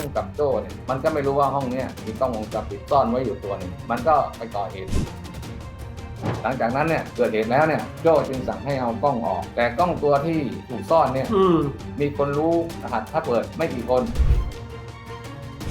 พุ่งกับโจ้เนี่ยมันก็ไม่รู้ว่าห้องเนี้ยมีกล้องวงจรปิดซ่อนไว้อยู่ตัวหนึ่งมันก็ไปก่อเหตุหลังจากนั้นเนี่ยเกิดเหตุแล้วเนี่ยโจ้จึงสั่งให้เอากล้องออก แต่กล้องตัวที่ถูกซ่อนเนี่ยอืมมีคนรู้รหัสพาสเวิร์ดไม่กี่คนกระ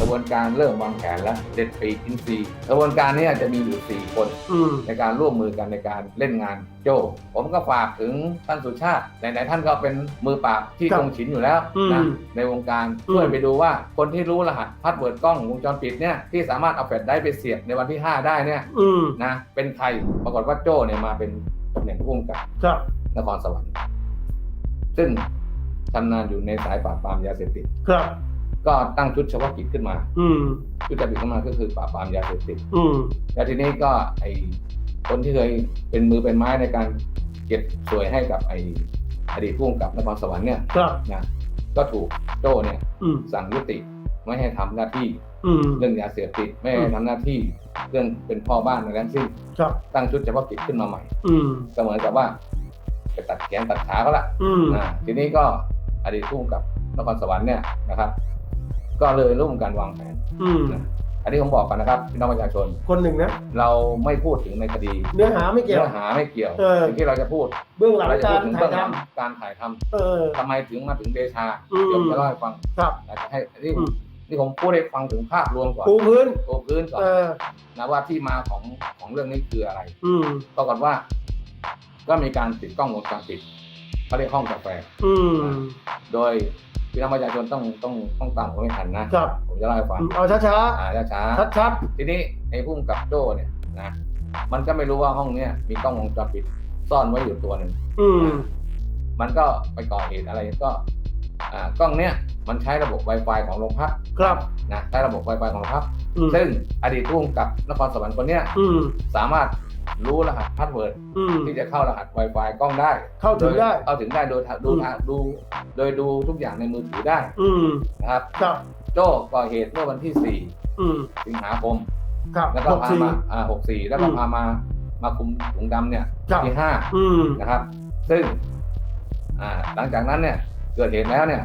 บวนการเริ่มวางแผนแล้วเด็ดปีกอินซีย์กระบวนการเนี้จะมีอยู่สี่คนอืมในการร่วมมือกันในการเล่นงานโจ ผมก็ฝากถึงท่านสุชาติไหนๆท่านก็เป็นมือปราบที่ครับคงฉินอยู่แล้วนะในวงการอืมช่วยไปดูว่าคนที่รู้รหัสพาสเวิร์ดกล้องวงจรปิดเนี่ยที่สามารถเอาแฟลชไดรฟ์ไปเสียบในวันที่ 5 ได้เนี่ยอืมนะเป็นใครปรากฏว่าโจเนี่ยมาเป็นตำแหน่งผู้กำกับครับนครสวรรค์ซึ่งทำงานอยู่ในสายปราบปรามยาเสพติดครับ ก็ตั้งชุดเฉพาะกิจขึ้นมา อืมชุดเฉพาะกิจขึ้นมาก็คือปราบปรามยาเสพติดอืมแล้วทีนี้ก็ไอคนที่เคยเป็นมือเป็นไม้ในการเก็บสวยให้กับไออดีตผู้กำกับนครสวรรค์เนี่ยครับ นะก็ถูกโจ้เนี่ย อืมสั่งยุติไม่ให้ทำหน้าที่อืมเรื่องยาเสพติดไม่ให้ทำหน้าที่เรื่องเป็นพ่อบ้านในทั้งสิ้นครับ ตั้งชุดเฉพาะกิจขึ้นมาใหม่ อืมก็เหมือนกับว่าไปตัดแขนตัดขาเขาละอืม อ่าทีนี้ก็อดีตผู้กำกับนครสวรรค์เนี่ยนะครับ ก็เลยร่วมกันวางแผน อืมนะอันนี้ผมบอกกันนะครับพี่น้องประชาชน คนหนึ่งนะ เราไม่พูดถึงในคดีเนื้อหาไม่เกี่ยวเนื้อหาไม่เกี่ยวเออ สิ่งที่เราจะพูดเบื้องหลังเราจะกาพูรดถึงถ่าเบื้ยองหทลังการถ่ายทำำเออ ทำไมถึงมาถึงเดชาอืม เดี๋ยวผมจะเล่าให้ฟังครับอยากจะให้นี่อืม นี่ผมพูดให้ฟังถึงภาพรวมก่อนปูพื้น โอพื้นก่อนเออ นะว่าที่มาของของเรื่องนี้คืออะไรอืม ปรากฏว่า ก็มีการติดกล้องวงจรปิดเขาเรียกห้องกาแฟ อืม โดย พี่น้องประชาชนต้องต้องต้องตามผมให้ทันนะ ครับผมจะเล่าให้ฟังเอาช้าช้าอ่าช้าชัดชัดๆทีนี้ไอ้พุ่มกับโจ้เนี่ยนะมันก็ไม่รู้ว่าห้องเนี้ยมีกล้องวงจรปิดซ่อนไว้อยู่ตัวหนึ่ง ๆอืม มันก็ไปก่อเหตุอะไรก็อ่ากล้องเนี้ยมันใช้ระบบ Wi-Fi ของโรงพักครับ นะใช้ระบบ Wi-Fi ของโรงพัก อืมซึ่งอดีตผู้กำกับนครสวรรค์คนเนี้ยอืมสามารถ รู้รหัสพาสเวิร์ดอืม ที่จะเข้ารหัส Wi-Fi กล้องได้เข้าถึงได้โเข้าถึงได้โดยทางดูอืม ทางดู โดยดูทุกอย่างในมือถือได้อืมนะครับ ครับโจ้ก่อเหตุเมื่อวันที่ อืม4 สิงหาคม ครับแล้วก็หกพาสี่ มาอ่า64 แล้วก็อืมพามามาคุมถุงดำเนี่ยครับ ที่ อืม5 นะครับ ซึ่งอ่าหลังจากนั้นเนี่ยเกิดเหตุแล้วเนี่ย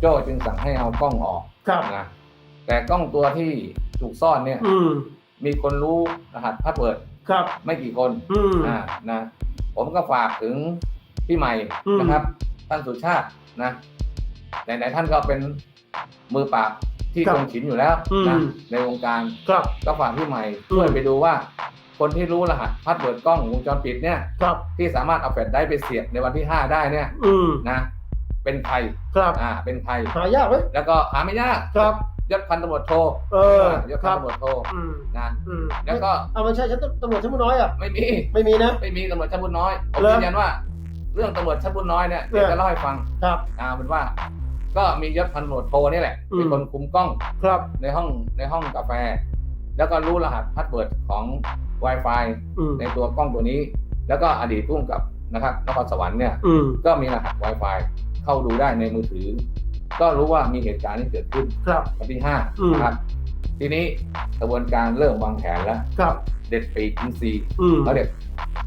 โจ้จึงสั่งให้เอากล้องออกครับนะแต่กล้องตัวที่ถูกซ่อนเนี่ย อืมมีคนรู้รหัสพาสเวิร์ด ครับ ไม่กี่คนอืม อ่านะผมก็ฝากถึงพี่ใหม่อืม นะครับ ท่านสุชาตินะไหนๆท่านก็เป็นมือปราบที่ครับคงฉินอยู่แล้วอืมนะในวงการครับ ก็ฝากพี่ใหม่อืมช่วยไปดูว่า คนที่รู้รหัสพาสเวิร์ดกล้องวงจรปิดเนี่ย ครับ ที่สามารถเอาแฟลชไดรฟ์ไปเสียบในวันที่ 5 ได้เนี่ยอืมนะ เป็นใครครับ อ่า เป็นใครหายากไหมแล้วก็หาไม่ยากครับ ยศพันตำรวจโทเออยศคพันรับตำรวจโทอืมนะอืมแล้วก็เอาไม่ใช่ชั้นตำรวจชั้นผู้น้อยอะไม่มีไม่มีนะ ไม่มีตำรวจชั้นผู้น้อยผมเหรอยืนยันว่า เรื่องตำรวจชั้นผู้น้อยเนี่ยเดี๋ยวเออจะเล่าให้ฟังครับอ่าเป็นว่า ก็มียศพันตำรวจโทนี่แหละอืม เป็นคนคุมกล้องครับ ในห้องในห้องกาแฟ แล้วก็รู้รหัสพาสเวิร์ดของ Wi-Fi อืมในตัวกล้องตัวนี้ แล้วก็อดีตผู้กำกับนะครับนครสวรรค์เนี่ย อืมก็มีรหัส Wi-Fi เข้าดูได้ในมือถือ ก็รู้ว่ามีเหตุการณ์ที่เกิดขึ้นครับ วันที่อืม5นะครับ ทีนี้กระบวนการเริ่มวางแผนแล้ว ครับ เด็ดปีกอินซีย์อืม เขาเรียก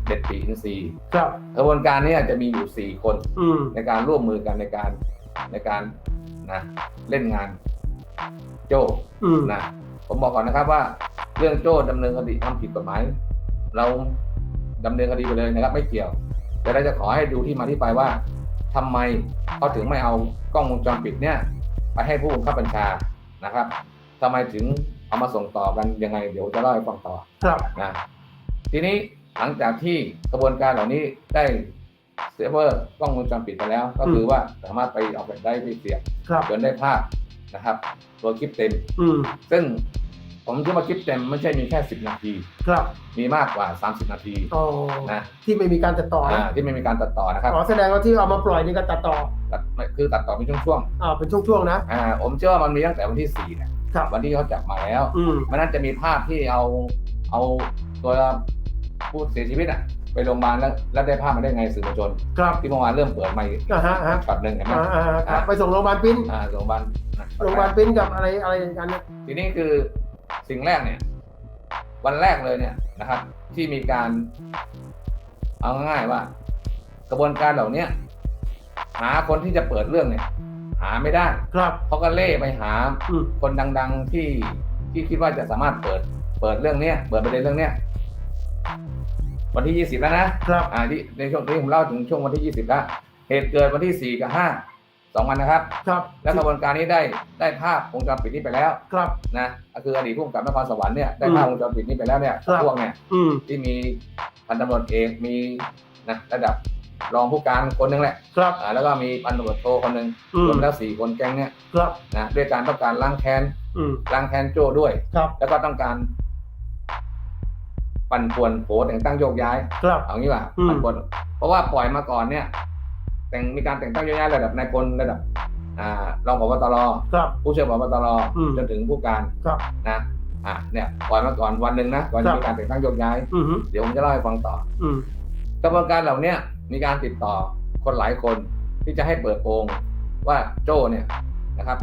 เด็ดปีกอินซีย์ครับ กระบวนการนี้จะมีอยู่ 4 คนอืม ในการร่วมมือกันในการในการนะเล่นงานโจ้อืม นะผมบอกก่อนนะครับว่า เรื่องโจ้ดำเนินคดีทำผิดกฎหมายเราดำเนินคดีไปเลยนะครับ ไม่เกี่ยว แต่เราจะขอให้ดูที่มาที่ไปว่า ทำไมเขาถึงไม่เอากล้องวงจรปิดเนี่ยไปให้ผู้บังคับบัญชานะครับทำไมถึงเอามาส่งต่อกันยังไง เดี๋ยวจะเล่าให้ฟังต่อครับนะทีนี้หลังจากที่กระบวนการเหล่านี้ได้เซฟเวอร์กล้องวงจรปิดไปแล้ว ก็คือว่าสามารถไปเอาไปได้ไปเสียบครับจนได้ภาพนะครับ ตัวคลิปเต็มอืมซึ่ง ผมคิดว่าคลิปเต็มไม่ใช่มีแค่ 10 นาที ครับมีมากกว่า 30 นาทีอ๋อนะที่ไม่มีการตัดต่ออ่านะที่ไม่มีการตัดต่อนะครับอ๋อแสดงว่าที่เอามาปล่อยนี่ก็ตัดต่อตัดไม่คือตัดต่อเป็นช่วงอ่าเป็นช่วงๆนะ ๆอ่าผมเชื่อว่ามันมีตั้งแต่วันที่4เนี่ยครับ วันที่เขาจับมาแล้วอืมมันน่าจะมีภาพที่เอาเอาตัวผู้เสียชีวิตอะไปโรงพยาบาลแล้วแล้วได้ภาพมาได้ไงสื่อมวลชนครับที่เมื่อวานเริ่มเปิดมาอีกอ่าฮะอ่าฮะช็อตหนึ่งเห็นไหมอ่าอ่าอ่าครับไปส่งโรงพยาบาลปิ้นอ่าโรงพยาบาลนะ โรงพยาบาลปิ้นกับอะไรอะไรกันเนี่ยทีนี้คือ สิ่งแรกเนี่ย วันแรกเลยเนี่ยนะครับ ที่มีการเอาง่ายๆว่า กระบวนการเหล่าเนี้ยหาคนที่จะเปิดเรื่องเนี่ย หาไม่ได้ ครับ เขาก็เล่ไปหาอืม คนดัง ๆที่ที่คิดว่าจะสามารถเปิด เปิดเรื่องเนี้ยเปิดประเด็นเรื่องเนี้ยวันที่ยี่สิบแล้วนะครับ อ่าที่ในช่วงนี้ผมเล่าถึงช่วงวันที่ยี่สิบแล้วเหตุเกิดวันที่สี่กับห้า สองวันนะครับ ครับและกระบวนการนี้ได้ได้ภาพวงจรปิดนี้ไปแล้วครับ นะก็คืออดีตผู้กำกับนครสวรรค์เนี่ยได้อืมภาพวงจรปิดนี้ไปแล้วเนี่ยครับ พวกเนี่ยอืมที่มีพันตำรวจเอกมีนะระดับรองผู้การคนหนึ่งแหละครับอ่าแล้วก็มีพันตำรวจโทคนหนึ่งอืมรวมแล้วสี่คนแก๊งเนี่ยครับนะด้วยการต้องการล้างแค้นอืมล้างแค้นโจ้ด้วย ครับแล้วก็ต้องการ ปั่นป่วนโผแต่งตั้งโยกย้าย ครับ เอางี้ว่าอืม ปั่นป่วนเพราะว่าปล่อยมาก่อนเนี่ย แต่งมีการแต่งตั้งโยกย้ายระดับนายพลระดับอ่ารองผบตรครับ ผู้ช่วยผบตรอืม จนถึงผู้การครับ นะอะเนี่ยปล่อยมาก่อนวันหนึ่งนะก่อนครัจะบ มีการแต่งตั้งโยกย้าย อืมเดี๋ยวผมจะเล่าให้ฟังต่อ อืมกระบวนการเหล่าเนี้ยมีการติดต่อคนหลายคนที่จะให้เปิดโปงว่าโจ้เนี่ยนะครับ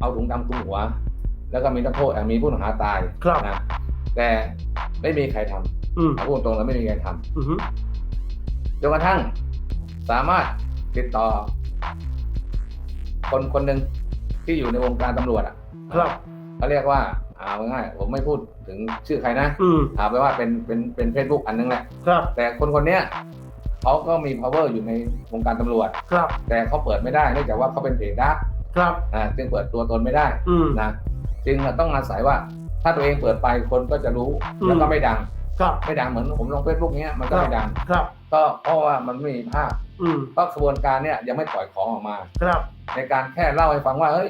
เอาถุงดำคลุมหัว แล้วก็มีนักโทษเอ่อมีผู้ต้องหาตายครับนะแต่ไม่มีใครทำอืมเอาพูดตรงๆแล้วไม่มีใครทำอืมจนกระทั่ง สามารถติดต่อ คนคนหนึ่งที่อยู่ในวงการตำรวจอะครับเขาเรียกว่าเอาง่ายๆผมไม่พูดถึงชื่อใครนะอืมเอาไปว่าเป็นเป็นเป็นเฟซบุ๊กอันนึงแหละ ครับแต่คนคนเนี้ยเขาก็มี power อยู่ในวงการตำรวจ ครับแต่เขาเปิดไม่ได้เนื่องจากว่าเขาเป็นเพจดักครับ อ่าจึงเปิดตัวตนไม่ได้อืม นะจึงต้องอาศัยว่าถ้าตัวเองเปิดไปคนก็จะรู้อืม แล้วก็ไม่ดัง ครับ ไม่ดังเหมือนผมลงเฟซบุ๊กเนี้ยมันก็ไม่ดัง ครับ ก็เพราะว่ามันไม่มีภาพ อืมก็กระบวนการเนี่ยยังไม่ปล่อยของออกมา ครับ ในการแค่เล่าให้ฟังว่าเฮ้ย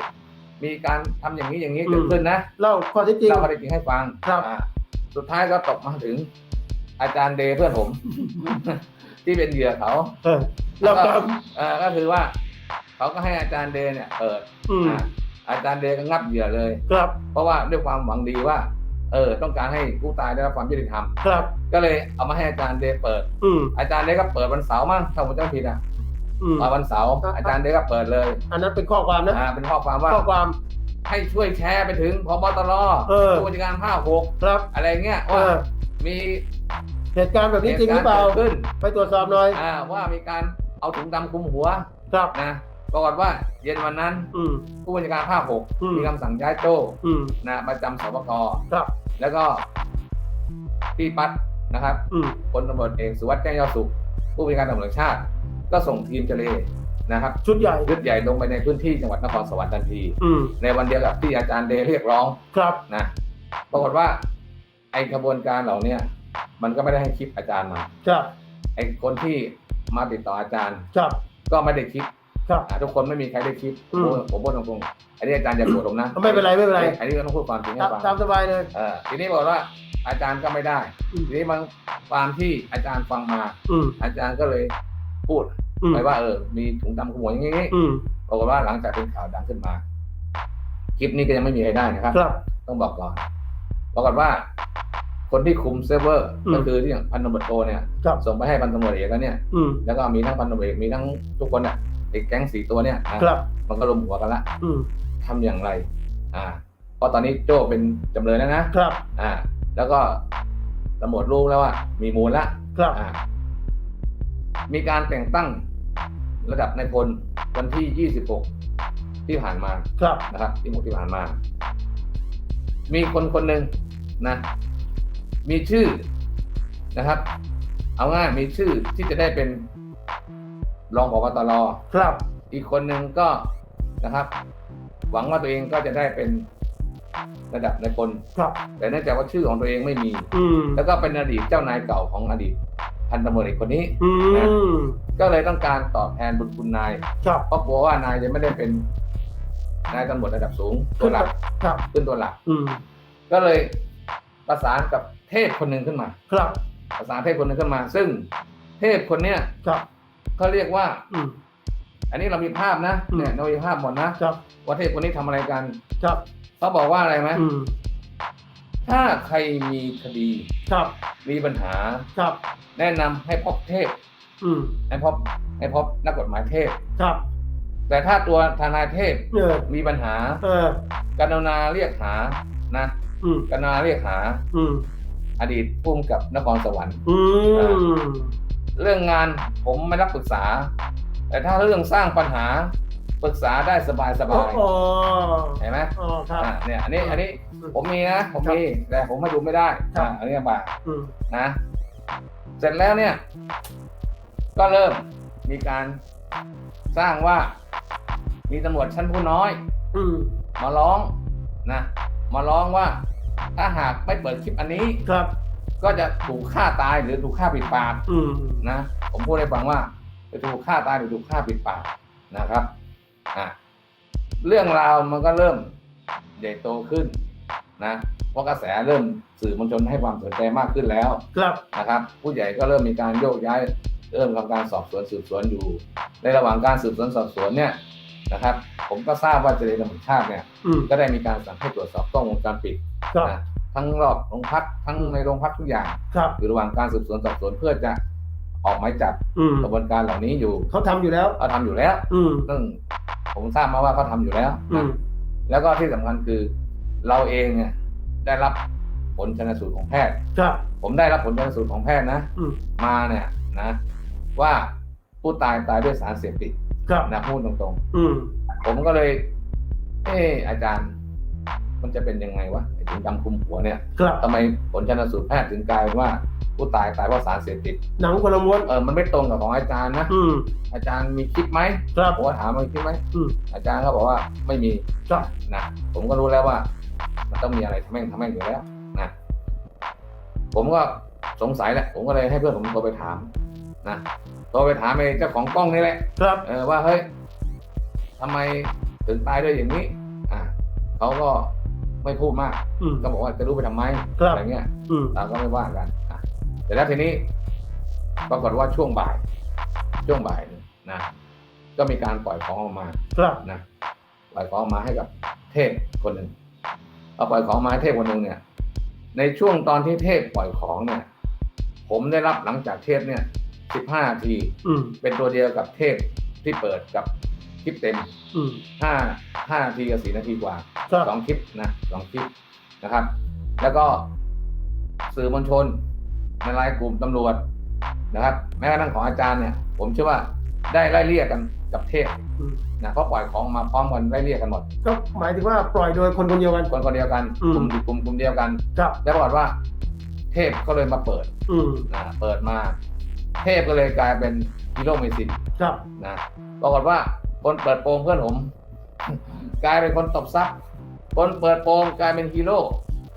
มีการทำอย่างนี้อย่างนี้อืม เกิดขึ้นนะเล่าข้อเท็จจริง เล่าข้อเท็จจริงให้ฟังครับ อ่าสุดท้ายก็ตกมาถึง อาจารย์เดย์เพื่อนผม ที่เป็นเหยื่อเขาเออเราตามเออก็คือว่า เขาก็ให้อาจารย์เดย์เนี่ยเปิดอืมอ่าอาจารย์เดย์ก็งับเหยื่อเลย ครับ เพราะว่าด้วยความหวังดีว่า เออ ต้องการให้ผู้ตายได้รับความยุติธรรม ครับ ก็เลยเอามาให้อาจารย์เดย์เปิด อืมอาจารย์เดย์ก็เปิดวันเสาร์มั้งถ้าผมจำไม่ผิดอะอืมมาวันเสาร์ครับอาจารย์เดย์ก็เปิดเลยอันนั้นเป็นข้อความนะ อ่าเป็นข้อความว่า ข้อความ ให้ช่วยแชร์ไปถึงพบตรเออ ผู้บัญชาการภาคหกครับอะไรเงี้ยเอว่าอมีเหตุการณ์แบบนี้จริงหรือเปล่าตุกิดขึ้นไปตรวจสอบหน่อย อ่าว่ามีการเอาถุงดำคลุมหัวครับ นะ ปรากฏว่าเย็นวันนั้น อืม ผู้บัญชาการภาคหกอืม มีคำสั่งย้ายโจ้อืม นะมาจำสปกครับ แล้วก็พี่ปัดนะครับอืม พลตำรวจเอกสุวัสด์แจ้งยอดสุข ผู้บัญชาการตำรวจแห่งชาติ ก็ส่งทีมเจเลนะครับชุดใหญ่ยุดใหญ่ลงไปในพื้นที่จังหวัดนครสวรรค์ทันที อืม ในวันเดียวกับที่อาจารย์เดย์เรียกร้อง ครับ นะปรากฏว่าไอ้กระบวนการเหล่าเนี้ยมันก็ไม่ได้ให้คลิปอาจารย์มา ครับ ไอ้คนที่มาติดต่ออาจารย์ ครับ ก็ไม่ได้คลิป ครับอ่าทุกคนไม่มีใครได้คลิปอืมผมผมพูดตรงๆอันนี้อาจารย์อย่าโกรธผมนะไม่เป็นไรไม่เป็นไรอันนี้ก็ต้องพูดความจริงให้ตามฟัง ตามสบายเลย เออทีนี้บอกว่าอาจารย์ก็ไม่ได้ อืม ทีนี้มันความที่อาจารย์ฟังมา อืมอาจารย์ก็เลยพูดอืมไปว่าเออ มีถุงดำขโมยอย่างนี้อืมปรากฏว่าหลังจากเป็นข่าวดังขึ้นมา คลิปนี้ก็ยังไม่มีใครได้นะครับ ครับ ต้องบอกก่อนปรากฏว่า คนที่คุมเซิร์ฟเวอร์ อืม ก็คือที่พันตำรวจโทเนี่ย ครับส่งไปให้พันตำรวจเอกแล้วเนี่ย อืมแล้วก็มีทั้งพันตำรวจเอกมีทั้งทุกคนอะ ไอ้แก๊งสี่ตัวเนี่ยนะครับมันก็รวมหัวกันละอืมทำอย่างไร อ่า เพราะตอนนี้โจ้เป็นจำเลยแล้วนะ ครับอ่า แล้วก็ตำรวจรู้แล้วว่า มีมูลละ ครับอ่า มีการแต่งตั้งระดับนายพลวันที่ 26 ที่ผ่านมาครับนะครับที่หมที่ผ่านมา มีคนคนหนึ่งนะ มีชื่อนะครับ เอาง่ายมีชื่อที่จะได้เป็น รองผบตรครับ อีกคนหนึ่งก็นะครับ หวังว่าตัวเองก็จะได้เป็นระดับนายพลครับ แต่เนื่องจากว่าชื่อของตัวเองไม่มี อืมแล้วก็เป็นอดีตเจ้านายเก่าของอดีตพันตำรวจเอกคนนี้ อืมก็เลยต้องการตอบแทนบุญคุณนาย ครับเพราะกลัวว่านายจะไม่ได้เป็นนายตำรวจระดับสูงตัวหลักครับ ขึ้นตัวหลัก อืมก็เลยประสานกับเทพคนหนึ่งขึ้นมา ครับ ประสานเทพคนหนึ่งขึ้นมา ซึ่งเทพคนเนี้ยครับ เขาเรียกว่า อืม อันนี้เรามีภาพนะอืม เนี่ยเรามีภาพหมดนะครับว่าเทพคนนี้ทำอะไรกันครับเขาบอกว่าอะไรไหมอืมถ้าใครมีคดีครับมีปัญหา ครับแนะนำให้พบเทพอืมให้พบให้พบนักกฎหมายเทพ ครับแต่ถ้าตัวทนายเทพเออมีปัญหาเออ กรุณาเรียกหานะอืมกรุณาเรียกหาอืมอดีตผู้กำกับนครสวรรค์ อืม เรื่องงานผมไม่รับปรึกษา แต่ถ้าเรื่องสร้างปัญหาปรึกษาได้สบายสอ๋อบายอ๋อเห็นไหมอ๋อครับอ่าเนี่ยอันนี้อันนี้อืมผมมีนะผมมีแต่ผมมาดูไม่ได้ครับอ่าอันนี้บ่าอืมนะ เสร็จแล้วเนี่ย ก็เริ่มมีการสร้างว่า มีตำรวจชั้นผู้น้อยอืมมาร้องนะมาร้องว่าถ้าหากไม่เปิดคลิปอันนี้ครับ ก็จะถูกฆ่าตายหรือถูกฆ่าปิดปากอืมนะ ผมพูดให้ฟังว่าจะถูกฆ่าตายหรือถูกฆ่าปิดปากนะครับอะเรื่องราวมันก็เริ่มใหญ่โตขึ้นนะเพราะกระแสเริ่มสื่อมวลชนให้ความสนใจมากขึ้นแล้วครับนะครับ ผู้ใหญ่ก็เริ่มมีการโยกย้าย เริ่มทำการสอบสวนสืบสวนอยู่ ในระหว่างการสืบสวนสอบสวนเนี่ยนะครับ ผมก็ทราบว่าเจริญธรรมชาติเนี่ย อืมก็ได้มีการสั่งให้ตรวจสอบกล้องวงจรปิดครับ นะ ทั้งรอบโรงพักทั้งในโรงพักทุกอย่าง ครับ อยู่ระหว่างการสืบสวนสอบสวนเพื่อจะออกหมายจับอืมกระบวนการเหล่านี้อยู่เขาทำอยู่แล้ว เขาทำอยู่แล้ว อืม ซึ่งผมทราบมาว่าเขาทำอยู่แล้วอืนะม แล้วก็ที่สำคัญคือ เราเองเนี่ยได้รับผลชนสูตรของแพทย์ ครับ ผมได้รับผลชนสูตรของแพทย์นะ อืม มาเนี่ยนะ ว่าผู้ตายตายด้วยสารเสพติดครับ นะพูดตรงอืม ๆ ผมก็เลย เอออาจารย์ มันจะเป็นยังไงวะไอ้ ถึงจำคุมหัวเนี่ยครับทำไมผลชนสูตรแพทย์ถึงกลายเป็นว่าผู้ตายตายเพราะสารเสพติดหนังคนละม้วนเออมันไม่ตรงกับของอาจารย์นะ อืม อาจารย์มีคลิปไหมครับผมก็ถามว่ามีคลิปไหมอืมอาจารย์ก็บอกว่าไม่มีครับ นะผมก็รู้แล้วว่า มันต้องมีอะไรทำแม่งทำแม่งอยู่แล้วนะผมก็สงสัยแหละ ผมก็เลยให้เพื่อนผมโทรไปถามนะโทรไปถามไอ้เจ้าของกล้องนี่แหละ ครับเออว่าเฮ้ยทำไมถึงตายด้วยอย่างนี้ อ่าเขาก็ ไม่พูดมาก อืม ก็บอกว่าจะรู้ไปทำไมครับ อะไรเงี้ยอืม เราก็ไม่ว่ากันอะแต่แล้วทีนี้ ปรากฏว่าช่วงบ่าย ช่วงบ่ายเนี่ยนะก็มีการปล่อยของออกมา ครับ นะปล่อยของออกมาให้กับเทพคนหนึ่งเอาปล่อยของมาให้เทพคนหนึ่งเนี่ย ในช่วงตอนที่เทพปล่อยของเนี่ย ผมได้รับหลังจากเทพเนี่ยสิบห้านาที อืม เป็นตัวเดียวกับเทพที่เปิดกับค ลิปเต็มอืม ห้าห้านาทีกับสี่นาทีกว่าครับ สองคลิปนะสองคลิปนะครับ แล้วก็สื่อมวลชนในรายกลุ่มตำรวจนะครับ แม้กระทั่งของอาจารย์เนี่ย ผมเชื่อว่าได้ไล่เลี่ยกันกับเทพอืมนะเพราะปล่อยของมาพร้อมกันไล่เลี่ยกันหมด ก็หมายถึงว่าปล่อยโดยคนคนเดียวกัน คนคนเดียวกันอืม กลุ่มกลุ่มกลุ่มเดียวกัน ครับ แล้วปรากฏว่า เทพก็เลยมาเปิดอืมนะเปิดมา เทพก็เลยกลายเป็นฮีโร่เมซินครับ นะปรากฏว่า คนเปิดโปงเพื่อนผม กลายเป็นคนตบซับคนเปิดโปงกลายเป็นฮีโร่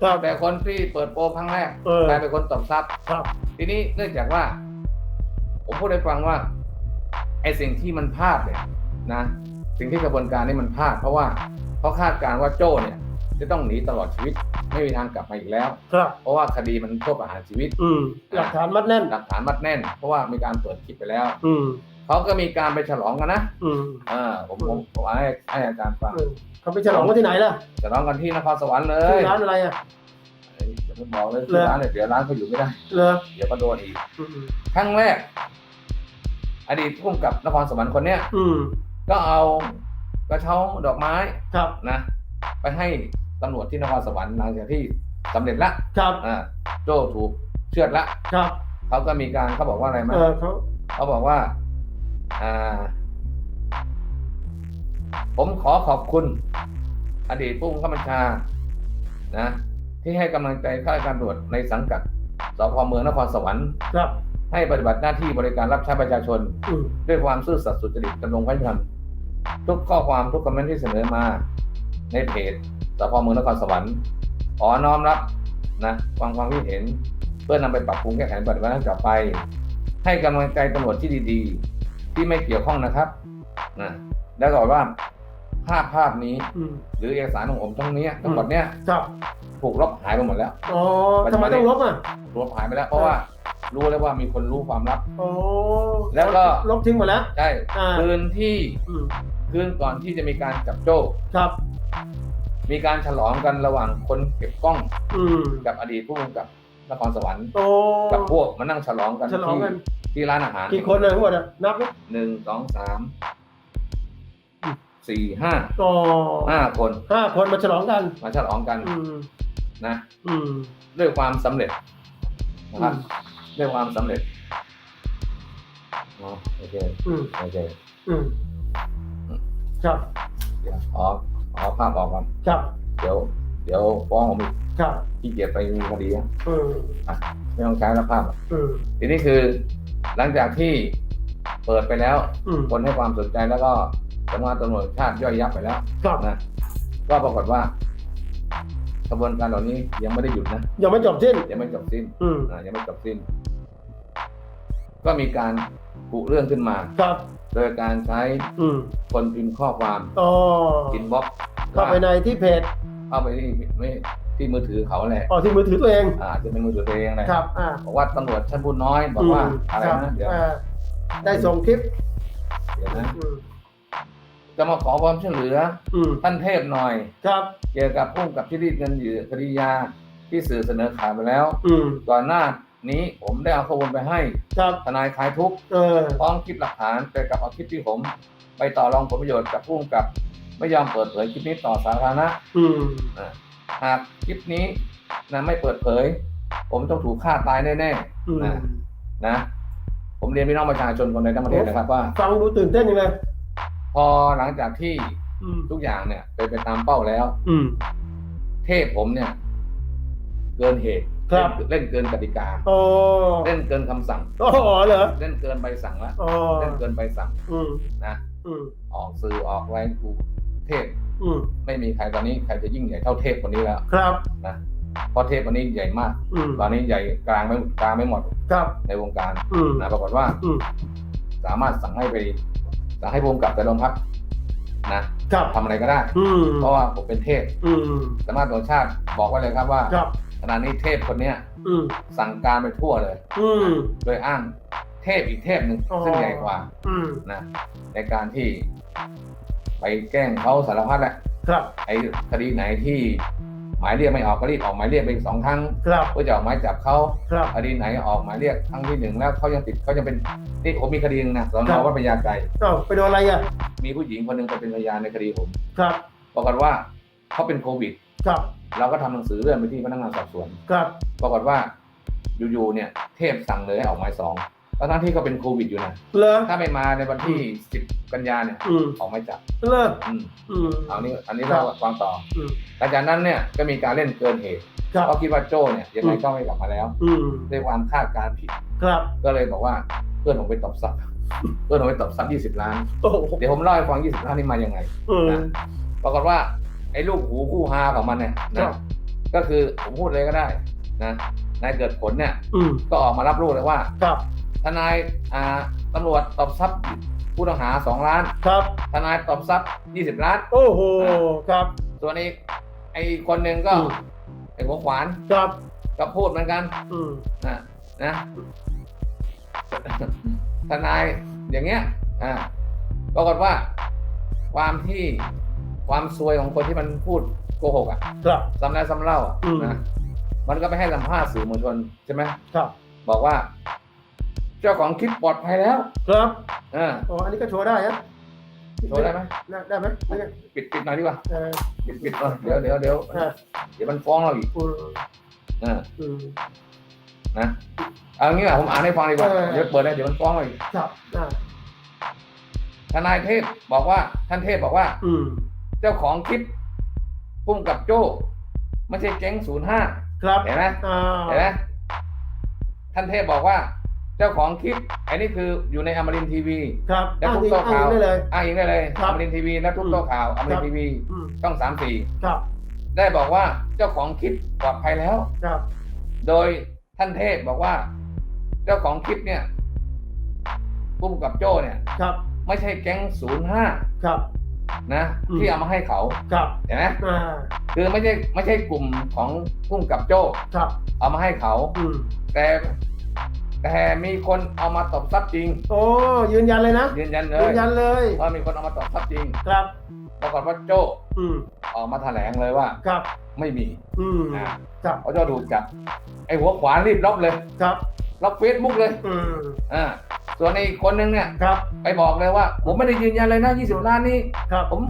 ครับ แต่คนที่เปิดโปงครั้งแรกเออ กลายเป็นคนตบซับครับ ทีนี้เนื่องจากว่า ผมพูดให้ฟังว่าไอ้สิ่งที่มันพลาดเนี่ยนะ สิ่งที่กระบวนการนี้มันพลาด เพราะว่าเขาคาดการณ์ว่าโจ้เนี่ย จะต้องหนีตลอดชีวิต ไม่มีทางกลับมาอีกแล้ว ครับ เพราะว่าคดีมันโทษประหารชีวิต อืม หลักฐานมัดแน่น หลักฐานมัดแน่น เพราะว่ามีการเปิดคลิปไปแล้ว อืม เขาก็มีการไปฉลองกันนะอืมเออผมผมผมให้ให้อาจารย์ฟังเออเขาไปฉลองกันที่ไหนล่ะฉลองกันที่นครสวรรค์เลที่ยร้านอะไรอะเอ้ยอย่าไปบอกเลยเหรที่อร้านเนี่ยเดี๋ยวร้านเขาอยู่ไม่ได้เลอเดี๋ยวก็โดนอีก อืมครั้งแรก อดีตผู้กำกับนครสวรรค์คนเนี้ยอืมก็เอากระเช้าดอกไม้ครับนะไปให้ตำรวจที่นครสวรรค์หลังจากที่สำเร็จละครับอ่าโจ้ถูกเชือดละครับเขาก็มีการเขาบอกว่าอะไรไหมเออเขาเขาบอกว่าอ่า ผมขอขอบคุณ อดีตผู้บังคับบัญชา นะ ที่ให้กำลังใจข้าราชการตำรวจในสังกัดสพเมืองนครสวรรค์ครับ ให้ปฏิบัติหน้าที่บริการรับใช้ประชาชน อืมด้วยความซื่อสัตย์สุจริตดำรงพระธรรมทุกข้อความทุกคอมเมนต์ที่เสนอมา ในเพจสพเมืองนครสวรรค์ขอน้อมรับนะฟังความคิดเห็น เพื่อนำไปปรับปรุงแก้ไขปฏิบัติหน้าที่ต่อไป ให้กำลังใจตำรวจที่ดีๆ ที่ไม่เกี่ยวข้องนะครับนะแล้วก็บอกว่าภาพภาพนี้ อืมหรือเอกสารของผมทั้งเนี้ยทั้งหมดเนี้ยครับถูกลบหายไปหมดแล้ว อ๋อทำไมต้องลบอะลบหายไปแล้ว เพราะว่ารู้แล้วว่ามีคนรู้ความลับ อ๋อแล้วก็ ลบทิ้งหมดแล้ว ใช่อ่า คืนที่อืมคืนก่อนที่จะมีการจับโจ้ ครับ มีการฉลองกันระหว่างคนเก็บกล้องอืมกับอดีตผู้กำกับ นครสวรรค์โอ้กับพวกมานั่งฉลองกันฉลองที่กัน ที่ร้านอาหารกี่คนเลยทั้งหมดอะนับไหมหนึ่งสองสามสี่ห้าอ๋อห้าคนห้าคนมาฉลองกัน มาฉลองกันอืมนะ อืม ด้วยความสำเร็จนะครับด้วยความสำเร็จอ๋อโอเคอืมโอเคอืมครับเดี๋ยวขอขอภาพออกก่อนครับ เดี๋ยว เดี๋ยวฟ้องผมอีกครับขี้เกียจไปมีคดีนะอืมไม่ต้องใช้แล้วภาพอะอืมทีนี้คือ หลังจากที่เปิดไปแล้วอืมคนให้ความสนใจแล้วก็สำนักงานตำรวจแห่งชาติย่อยยับไปแล้วครับนะก็ปรากฏว่ากระบวนการเหล่านี้ยังไม่ได้หยุดนะยังไม่จบสิ้นยังไม่จบสิ้นอืมอ่ายังไม่จบสิ้น ก็มีการกุเรื่องขึ้นมา ครับโดยการใช้อืมคนพิมพ์ข้อความอ๋ออินบ็อกเข้าไปในที่เพจ เข้าไปที่ไม่ที่มือถือเขาแหละอ๋อที่มือถือตัวเองอาจจะเป็นมือถือตัวเองแหละครับอ่าบอกว่าตำรวจชั้นผู้น้อยบอกว่ามอะไรครับนะเดี๋ยวอ่าได้ส่งคลิปเดี๋ยวนะอืมจะมาขอความช่วยเหลืออืมท่านเทพหน่อย ครับ เกี่ยวกับพุ่มกับที่รีดเงินเหยื่อคดียาที่สื่อเสนอข่าวไปแล้ว อืมก่อนหน้านี้ผมได้เอาข้อมูลไปให้ครับทนายคลายทุกข์เออพร้อมคลิปหลักฐานเกี่ยวกับเอาคลิปที่ผม ไปต่อรองผลประโยชน์กับพุ่มกับ ไม่ยอมเปิดเผยคลิปนี้ต่อสาธารณะอืมหากคลิปนี้นะไม่เปิดเผย ผมต้องถูกฆ่าตายแน่อืมนะๆนะ ผมเรียนพี่น้องประชาชนคนในทั้งประเทศนะครับว่า ฟังดูตื่นเต้นยังไงพอหลังจากที่อืมทุกอย่างเนี่ยเป็นไปตามเป้าแล้ว อืม เทพผมเนี่ย เกินเหตุครับ เล่นเกินกติกาอ๋อเล่นเกินคำสั่ง อ๋อเหรอเล่นเกินใบสั่งแล้วอ๋อเล่นเกินใบสั่งอืมนะ อืมออกสื่อออกอะไรกู เทพอืมไม่มีใครตอนนี้ใครจะยิ่งใหญ่เท่าเทพคนนี้แล้วครับ นะเพราะเทพคนนี้ใหญ่มาก อืมตอนนี้ใหญ่กลางไม่กลางไม่หมดครับ ในวงการอืมนะปรากฏว่าอืมสามารถสั่งให้ไปสั่งให้ภูมิกับแต่โรงพักนะครับ ทำอะไรก็ได้ อืมเพราะว่าผมเป็นเทพอืมสามารถตรวจชาติบอกไว้เลยครับว่าครับ ขณะนี้เทพคนเนี้ยอืมสั่งการไปทั่วเลย อืม โดยอ้างเทพอีกเทพหนึ่งอ๋อ ซึ่งใหญ่กว่าอืมนะในการที่ ไปแกล้งเขาสารพัดแหละครับไอ้คดีไหนที่หมายเรียกไม่ออกก็รีบออกหมายเรียกไปอีกสองครั้งครับเพื่อจะออกหมายจับเขาครับคดีไหนออกหมายเรียกครั้งที่หนึ่งแล้วเขายังติดเขายังเป็นนี่ผมมีคดีหนึงนะสอนครัอบวัดพญาไกรเอ้าไปโดนอะไรอะมีผู้หญิงคนหนึ่งไปเป็นพยานในคดีผมครับปรากฏว่าเขาเป็นโควิด ครับเราก็ทำหนังสือเรื่องไปที่พนักงานสอบสวน ครับปรากฏว่าอยู่ๆเนี่ยเทพสั่งเลยให้ออกหมายสอง ทั้งๆที่เขาเป็นโควิดอยู่นะเลอถ้าไม่มาในวันที่ 10 กันยาเนี่ยอืมออกหมายจับเลออืมอืม เอานี่อันนี้ครัเราบฟังต่ออืมหลังจากนั้นเนี่ยก็มีการเล่นเกินเหตุครับเพราะคิดว่าโจ้เนี่ยยังไงก็ไม่กลับมาแล้วอืมด้วยความคาดการณ์ผิด ครับก็เลยบอกว่าเพื่อนผมไปตบทรัพย์เพื่อนผมไปตบทรัพย์20ล้าน โอ้โหเดี๋ยวผมเล่าให้ฟัง20ล้านนี่มายังไง อืมนะปรากฏว่าไอ้ลูกหูคู่ฮาของมันเนี่ยครันะบ ก็คือผมพูดเลยก็ได้นะนายเกิดผลเนี่ยอืมก็ออกมารับรู้เลยว่า ครับ ทนายอ่าตำรวจตบทรัพย์ผู้ต้องหา2ล้าน ครับ ทนายตบทรัพย์20ล้าน โอ้โห ครับ ส่วนอีกไอ้คนหนึ่งก็อืม ไอ้หัวขวานครับ ก็พูดเหมือนกันอืม นะนะ ทนายอย่างเงี้ยอ่าปรากฏว่า ความที่ความซวยของคนที่มันพูดโกหกอะครับ ซ้ำแล้วซ้ำเล่าอะอืม นะมันก็ไปให้สัมภาษณ์สื่อมวลชนใช่ไหม ครับ บอกว่า เจ้าของคลิปปลอดภัยแล้วครับเอออ๋ออันนี้ก็โชว์ได้ฮะโชว์ได้ไหมได้ได้ไหมไม่ได้ปิดปิดหน่อยดีกว่าเออปิดปิดหน่อยเดี๋ยวเดี๋ยวเดี๋ยวอ่าเดี๋ยวมันฟ้องเราอีกอืมเอออืม นะเอางี้อะผมอ่านให้ฟังดีกว่าเออ เดี๋ยวเปิดได้เดี๋ยวมันฟ้องเราอีกครับอ่าทนายเทพบอกว่าท่านเทพบอกว่า อืมเจ้าของคลิปพุ่มกับโจ้ไม่ใช่แก๊งศูนย์ห้าครับเห็นไหมอ่าเห็นไหมท่านเทพบอกว่า เจ้าของคลิปอันนี้คืออยู่ในอมรินทีวีครับแล้วอ้างทุกอิงโต๊ะอ้างข่าวอิงได้เลยอ้างอิงได้เลยครัอบมรินทีวีและทุกโต๊ะข่าวอมริครันบทีวีอืมช่องสามสี่ครับ ได้บอกว่าเจ้าของคลิปปลอดภัยแล้วครับ โดยท่านเทพบอกว่า เจ้าของคลิปเนี่ยพุ่มกับโจ้เนี่ยครับ ไม่ใช่แก๊งศูนย์ห้าครับนะอืมที่เอามาให้เขาครับเห็นไหมอ่าคือไม่ใช่ไม่ใช่กลุ่มของพุ่มกับโจ้ครับ เอามาให้เขาอืมแต่ แต่มีคนเอามาตบทรัพย์จริง โอ้ยืนยันเลยนะยืนยันเลยืยนยันเลยว่ามีคนเอามาตบทรัพย์จริง ครับปรากฏว่าโจ้อืมออกมาแถลงเลยว่าครับ ไม่มี อืมอ่า ครับเพราะโจ้ถูกจับไอ้หัวขวานรีบลบเลยครับลบเฟซบุ๊กเลยอืมอ่าส่วนไอ้คนหนึงเนี่ยครับ ไปบอกเลยว่า ผมไม่ได้ยืนยันเลยนะ20ล้านนี้ครับผม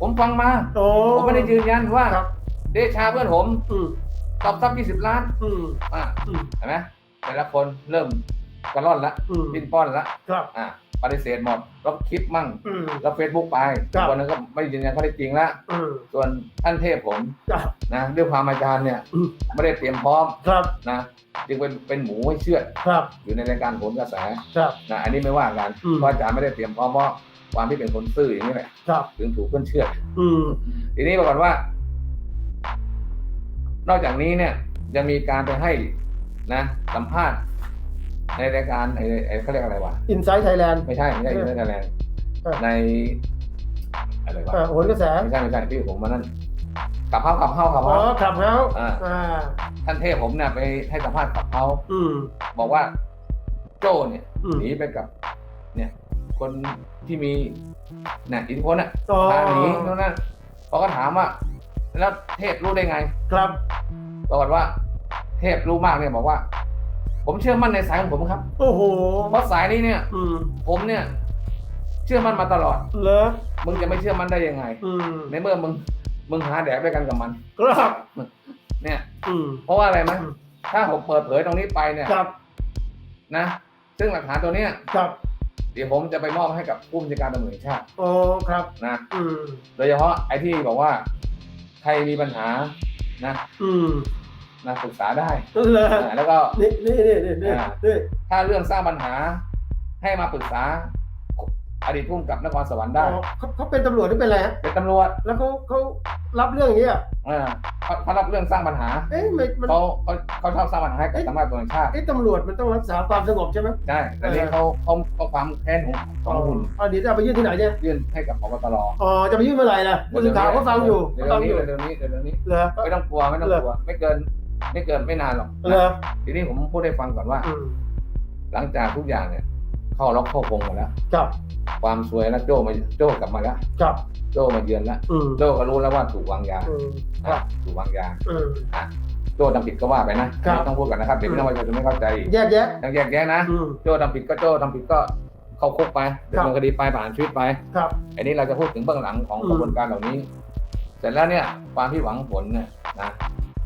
ผมฟังมาโอ้ผมไม่ได้ยืนยันว่า ครับ เดชาเพื่อนผมอืมตบทรัพย์20ล้านอืมอ่าอืมเห็นไหม แต่ละคนเริ่มกระล่อนละอืมปิ้นป้อนละครับ อ่าปฏิเสธหมดลบคลิปมั่งอืมแล้วเฟซบุ๊กไปครับวันนั้นก็ไม่ยืนยันข้อเท็จจริงแล้วอืมส่วนท่านเทพผมครับ นะด้วยความอาจารย์เนี่ยอืม ไม่ได้เตรียมพร้อมครับ นะจึงเป็นเป็นหมูให้เชื่อดครับ อยู่ในรายการโหนกระแสครับ นะอันนี้ไม่ว่ากันอืม เพราะอาจารย์ไม่ได้เตรียมพร้อมเพราะความที่เป็นคนซื่ออย่างนี้แหละครับ ถึงถูกเพื่อนเชื่อด อืม ทีนี้ปรากฏว่า นอกจากนี้เนี่ยยังมีการไปให้ นะ สัมภาษณ์ ในรายการไอ้ไอ้เขาเรียกอะไรวะ อินไซต์ไทยแลนด์ ไม่ใช่ไม่ใช่ในไทยแลนด์เออ ในอะไรวะโหนกระแส ไม่ใช่ไม่ใช่ที่ผมมานั่นขับเฮ้าขับเฮ้าขับอ๋อเฮ้า ขับเฮาส์อ่า อ่า ท่านเทพผมเนี่ยไปให้สัมภาษณ์ขับเฮ้าอืม บอกว่า โจ้เนี่ยอืม หนีไปกับ เนี่ย คนที่มีเนี่ยอิทธิพลน่ะอ๋อพาหนีนู่นนั่นพอก็ถามว่า แล้วเทพรู้ได้ไง ครับ ปรากฏว่า เทพรู้มากเนี่ยบอกว่า ผมเชื่อมั่นในสายของผมครับโอ้โหเพราะสายนี้เนี่ย อืมผมเนี่ย เชื่อมั่นมาตลอด เหรอมึงจะไม่เชื่อมั่นได้ยังไง อืมในเมื่อมึงมึงหาแดกด้วยกันกับมัน ครับ เนี่ย อืม เพราะว่าอะไรไหมอืม ถ้าผมเปิดเผยตรงนี้ไปเนี่ยครับนะ ซึ่งหลักฐานตัวเนี้ยครับเดี๋ยวผมจะไปมอบให้กับผู้บัญชาการตำรวจแห่งชาติโอ้ครับ นะ อืม โดยเฉพาะไอ้ที่บอกว่า ใครมีปัญหานะ อืม นะปรึกษาได้เหรออ่าแล้วก็นี่นี่นี่นี่นี่อ่านี่ถ้าเรื่องสร้างปัญหาให้มาปรึกษา อดีตผู้กำกับนครสวรรค์อ๋ได้อเขาเขาเป็นตำรวจหรือเป็นอะไรฮะเป็นตำรวจแล้วเขาเขารับเรื่องอย่างเงี้ยอ่าเขาเขารับเรื่องสร้างปัญหาเอ๊ะไม่มันเขาเขาเขาชอบสร้างปัญหาให้กับสำนักงานตำรวจแห่งชาติเอ๊ะตำรวจมันต้องรักษาความสงบใช่ไหมใช่แต่นี้เขาเขาเขาความแค้นของของคุณอ๋อเดี๋ยวจะเอาไปยื่นที่ไหนเนี่ยยื่นให้กับพบตรอ๋อจะไปยื่นเมื่อไหร่ล่ะผู้สื่อข่าวก็ฟังอยู่เร็ฟัวงๆนี้อยู่เร็วๆนี้เร็วๆนี้เหรอ ไม่ต้องกลัวไม่ต้องกลัว ไม่เกิน ไม่เกินไม่นานหรอกเหรอทีนี้ผมพูดให้ฟังก่อนว่าอืมหลังจากทุกอย่างเนี่ย เข้าล็อกเข้าพงหมดแล้ว ครับความซวยแล้วโจ้มาโจ้กลับมาแล้ว ครับโจ้มาเยือนแล้ว อืมโจ้ก็รู้แล้วว่าถูกวางยาอืมครันะบถูกวางยาอืมโจ้ทำผิดก็ว่าไปนะครับ ไม่ต้องพูดกันนะครับเดี๋ยวพี่น้องประชาชนไม่เข้าใจแยกแยะต้องแยกแยะนะ อืม โจ้ทำผิดก็โจ้ทำผิดก็เข้าคุกไปครับดำเนินคดีไปผ่านชีวิตไป ครับ อันนี้เราจะพูดถึงเบื้องหลังของอืม กระบวนการเหล่านี้ เสร็จแล้วเนี่ยความที่หวังผลเนี่ยนะ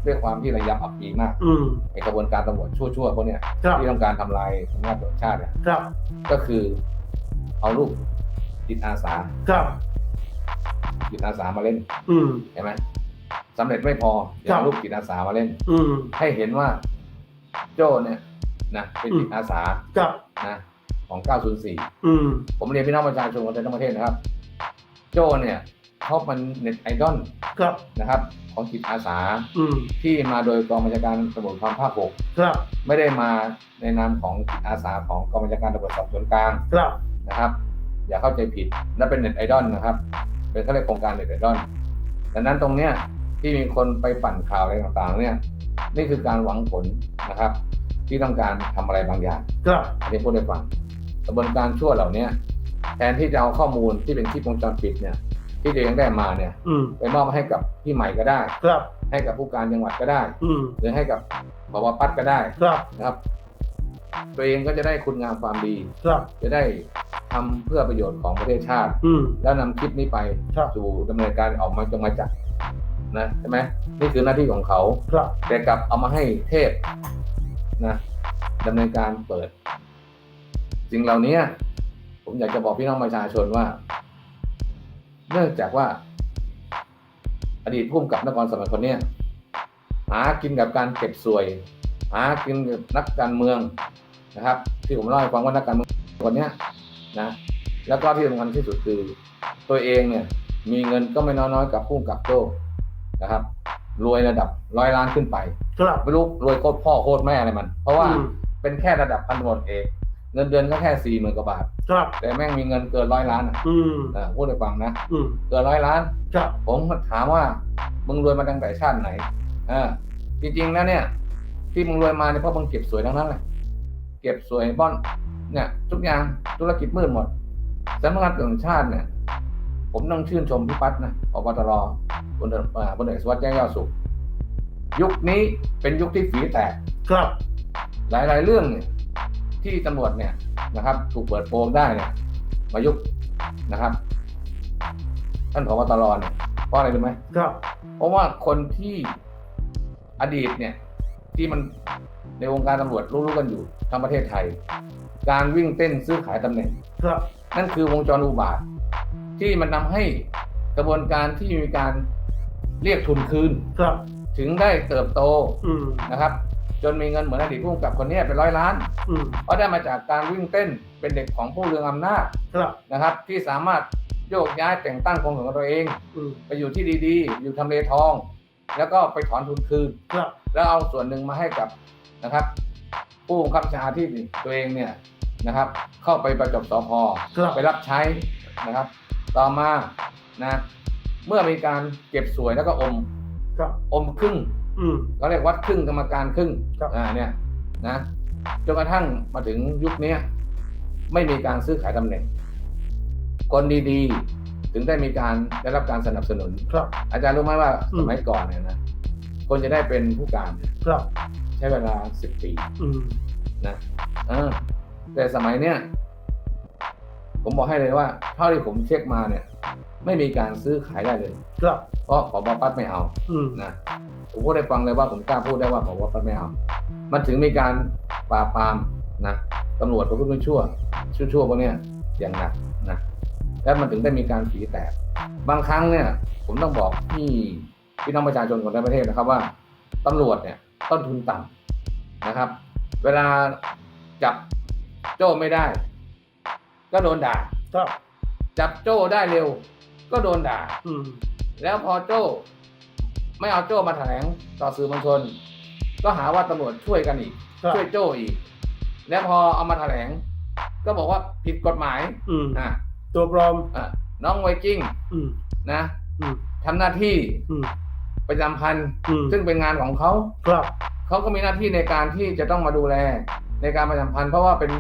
ด้วยความที่ระยำอับปีมากอืมในกระบวนการตำรวจชั่วๆพวกเนี้ยครับที่ต้องการทำลายสำนักตำรวจชาติเนี่ยครับก็คือเอารูปจิตอาสาครับ จิตอาสามาเล่นอืม เห็นไหมสำเร็จไม่พอเดี๋ยวครับ เอารูปจิตอาสามาเล่น อืม ให้เห็นว่าโจ้เนี่ยนะเป็นจิตอาสาครับ นะของ 904 อืม ผมเรียนพี่น้องประชาชนคนไทยทั้งประเทศนะครับ โจ้เนี่ย เขาเป็นเน็ตไอดอลครับนะครับของจิตอาสาอืมที่มาโดยกองบัญชาการตำรวจความภาคหกครับไม่ได้มาในนามของจิตอาสาของกองบัญชาการตำรวจสอบสวนกลางครับนะครับ อย่าเข้าใจผิดและเป็นเน็ตไอดอลนะครับ เป็นเขาเรียกโครงการเน็ตไอดอลดังนั้นตรงเนี้ยที่มีคนไปปั่นข่าวอะไรต่างๆ เนี่ยนี่คือการหวังผลนะครับ ที่ต้องการทำอะไรบางอย่าง ครับอันนี้พูดให้ฟังกระบวนการชั่วเหล่าเนี้ยแทนที่จะเอาข้อมูลที่เป็นคลิปวงจรปิดเนี่ย ที่ตัวเองได้มาเนี่ย อืมไปมอบให้กับพี่ใหม่ก็ได้ ครับให้กับผู้การจังหวัดก็ได้ อืมหรือให้กับปวปัดก็ได้ครับนะครับ ตัวเองก็จะได้คุณงามความดี ครับจะได้ทำเพื่อประโยชน์ของประเทศชาติ อืม แล้วนำคลิปนี้ไปครับ สู่ดำเนินการออกมาจงมาจับนะใช่ไหมนี่คือหน้าที่ของเขา ครับ แต่กลับเอามาให้เทพนะดำเนินการเปิดสิ่งเหล่านี้ผมอยากจะบอกพี่น้องประชาชนว่า เนื่องจากว่า อดีตผู้กำกับนครสวรรค์คนเนี้ยหากินกับการเก็บสวย หากินกับนักการเมืองนะครับ ที่ผมเล่าให้ฟังว่านักการเมืองคนเนี้ยนะแล้วก็ที่สำคัญที่สุดคือ ตัวเองเนี่ยมีเงินก็ไม่น้อยๆกับผู้กำกับโจ้นะครับ รวยระดับร้อยล้านขึ้นไปครับไม่รู้รวยโคตรพ่อโคตรแม่อะไรมัน เพราะว่าอืมเป็นแค่ระดับพันตำรวจเอก เงินเดือนก็แค่สี่หมื่นกว่าบาท ครับ แต่แม่งมีเงินเกินร้อยล้านอะอืมเออพูดให้ฟังนะอืมเกินร้อยล้าน ครับ ผมก็ถามว่ามึงรวยมาตั้งแต่ชาติไหนเออจริงๆแล้วเนี่ย ที่มึงรวยมาเนี่ยเพราะมึงเก็บสวยทั้งนั้นเลยเก็บสวยบ้อน เนี่ย ทุกอย่างธุรกิจมืดหมดสำนักงานตำรวจแห่งชาติเนี่ย ผมต้องชื่นชมพี่ปัตนะอบตรพลเอกอ่าพลเอกสวัสดิ์แจ้งยอดสุข ยุคนี้เป็นยุคที่ฝีแตก ครับ หลาย ๆ เรื่องเนี่ย ที่ตำรวจเนี่ยนะครับ ถูกเปิดโปงได้เนี่ยมายุคนะครับ ท่านผบตรเนี่ยเพราะอะไรรู้ไหมครับเพราะว่าคนที่อดีตเนี่ย ที่มันในวงการตำรวจรู้ๆกันอยู่ทั้งประเทศไทย การวิ่งเต้นซื้อขายตำแหน่งครับนั่นคือวงจรอุบาท ที่มันทำให้กระบวนการที่มีการเรียกทุนคืนครับ ถึงได้เติบโตอืมนะครับ จนมีเงินเหมือนอดีตผู้กำกับคนเนี้ยเป็นร้อยล้าน อืมเพราะได้มาจากการวิ่งเต้นเป็นเด็กของผู้เรืองอำนาจครับนะครับ ที่สามารถโยกย้ายแต่งตั้งคนของตัวเอง อืมไปอยู่ที่ดีๆ อยู่ทำเลทอง แล้วก็ไปถอนทุนคืน ครับแล้วเอาส่วนหนึ่งมาให้กับนะครับ ผู้บังคับบัญชาที่ตัวเองเนี่ยนะครับ เข้าไปประจบสพครับไปรับใช้นะครับ ต่อมานะเมื่อมีการเก็บสวยแล้วก็อมครับอมครึ่ง อืมเขาเรียกวัดครึ่งกรรมการครึ่งครับ อ่าเนี่ยนะจนกระทั่งมาถึงยุคเนี้ยไม่มีการซื้อขายตำแหน่ง คนดีๆ ถึงได้มีการได้รับการสนับสนุน ครับ อาจารย์รู้ไหมว่าอืสมมัยก่อนเนี่ยนะคนจะได้เป็นผู้การเนี่ยครับ ใช้เวลาสิบปีอืมนะเออแต่สมัยเนี้ย ผมบอกให้เลยว่าเท่าที่ผมเช็คมาเนี่ย ไม่มีการซื้อขายได้เลย ครับ เพราะผบปัดไม่เอาอืม นะผมพูดได้ฟังเลยว่าผมกล้าพูดได้ว่าผบปัดไม่เอา มันถึงมีการปราบปรามนะตำรวจประพฤติชั่วชั่วชั่วๆพวกเนี้ยอย่างหนักนะแล้วมันถึงได้มีการฝีแตก บางครั้งเนี่ย ผมต้องบอกพี่พี่น้องประชาชนคนในประเทศนะครับว่าตำรวจเนี่ยต้นทุนต่ำนะครับ เวลาจับโจ้ไม่ได้ ก็โดนด่า ครับ จับโจ้ได้เร็ว ก็โดนด่า อืม แล้วพอโจ้ ไม่เอาโจ้มาแถลงต่อสื่อมวลชน ก็หาว่าตำรวจช่วยกันอีก ครับ ช่วยโจ้อีก แล้วพอเอามาแถลง ก็บอกว่าผิดกฎหมายอืมอะตัวปลอม อะน้องไวกิ้งอืม นะอืม ทำหน้าที่อืม ประจำพันธ์อืมซึ่งเป็นงานของเขา ครับ เขาก็มีหน้าที่ในการที่จะต้องมาดูแลในการประจำพันธ์เพราะว่าเป็น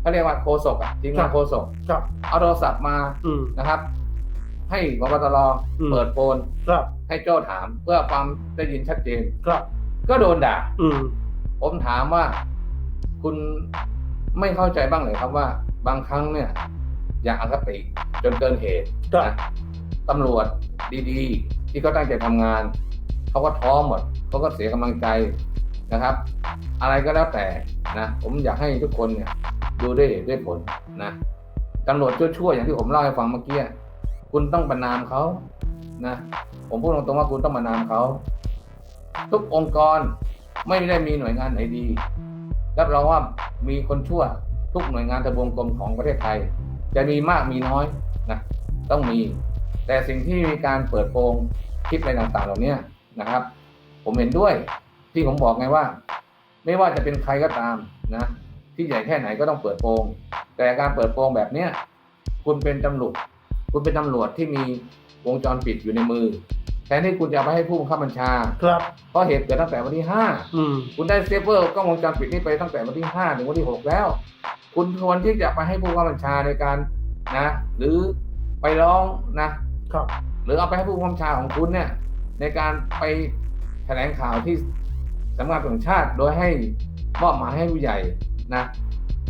เขาเรียกว่าโคศกอะทีมงานโคศกครับเอาโทรศัพท์มาอืมนะครับ ให้พบตรอืมเปิดโฟนครับให้โจ้ถามเพื่อความได้ยินชัดเจนครับ ก็โดนด่า อืมผมถามว่า คุณไม่เข้าใจบ้างเลยครับว่า บางครั้งเนี่ย อย่างอคติจนเกินเหตุครับนะตำรวจดีๆ ที่เขาตั้งใจทำงาน เขาก็ท้อหมด เขาก็เสียกำลังใจนะครับ อะไรก็แล้วแต่นะ ผมอยากให้ทุกคนเนี่ย ดูด้วยด้วยผลนะตำรวจชั่วๆอย่างที่ผมเล่าให้ฟังเมื่อกี้คุณต้องประนามเขานะผมพูดตรงๆว่าคุณต้องประนามเขาทุกองค์กรไม่ได้มีหน่วยงานไหนดีรับรองว่ามีคนชั่วทุกหน่วยงานทบวงกรมของประเทศไทย จะมีมากมีน้อยนะต้องมี แต่สิ่งที่มีการเปิดโปงคลิปอะไรต่างๆ เหล่านี้นะครับ ผมเห็นด้วยที่ผมบอกไงว่า ไม่ว่าจะเป็นใครก็ตามนะ ที่ใหญ่แค่ไหนก็ต้องเปิดโปงแต่การเปิดโปงแบบเนี้ยคุณเป็นตำรวจคุณเป็นตำรวจที่มีวงจรปิดอยู่ในมือแทนที่คุณจะเอาไปให้ผู้บังคับบัญชา ครับเพราะเหตุเกิดตั้งแต่วันที่ห้าอืมคุณได้เซฟเวอร์กล้องวงจรปิดนี่ไปตั้งแต่วันที่ห้าถึงวันที่หกแล้ว คุณควรที่จะไปให้ผู้บังคับบัญชาในการนะ หรือไปร้องนะ ครับ หรือเอาไปให้ผู้บังคับบัญชาของคุณเนี่ย ในการไปแถลงข่าวที่สำนักงานตำรวจแห่งชาติ โดยให้มอบหมายให้ผู้ใหญ่ นะ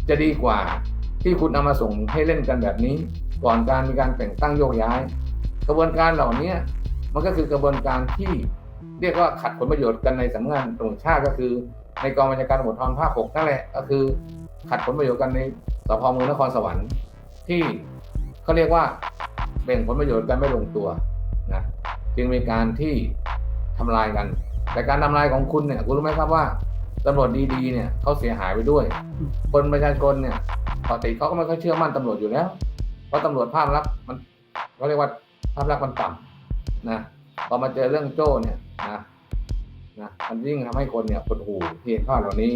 จะดีกว่าที่คุณเอามาส่งให้เล่นกันแบบนี้ ก่อนการมีการแต่งตั้งโยกย้าย กระบวนการเหล่านี้มันก็คือกระบวนการที่เรียกว่าขัดผลประโยชน์กันในสำนักงานตำรวจแห่งชาติก็คือ ในกองบัญชาการตำรวจทรภาคหกนั่นแหละก็คือ ขัดผลประโยชน์กันในสพเมืองนครสวรรค์ที่เขาเรียกว่าแบ่งผลประโยชน์กันไม่ลงตัวนะจึงมีการที่ทำลายกัน แต่การทำลายของคุณเนี่ยคุณรู้ไหมครับว่า ตำรวจดีๆเนี่ยเขาเสียหายไปด้วย คนประชาชนเนี่ยปกติเขาก็ไม่ค่อยเชื่อมั่นตำรวจอยู่แล้ว เพราะตำรวจภาพลักษณ์มันเขาเรียกว่าภาพลักษณ์มันต่ำนะพอมาเจอเรื่องโจ้เนี่ยนะนะมันยิ่งทำให้คนเนี่ยปวดหูที่เห็นภาพเหล่านี้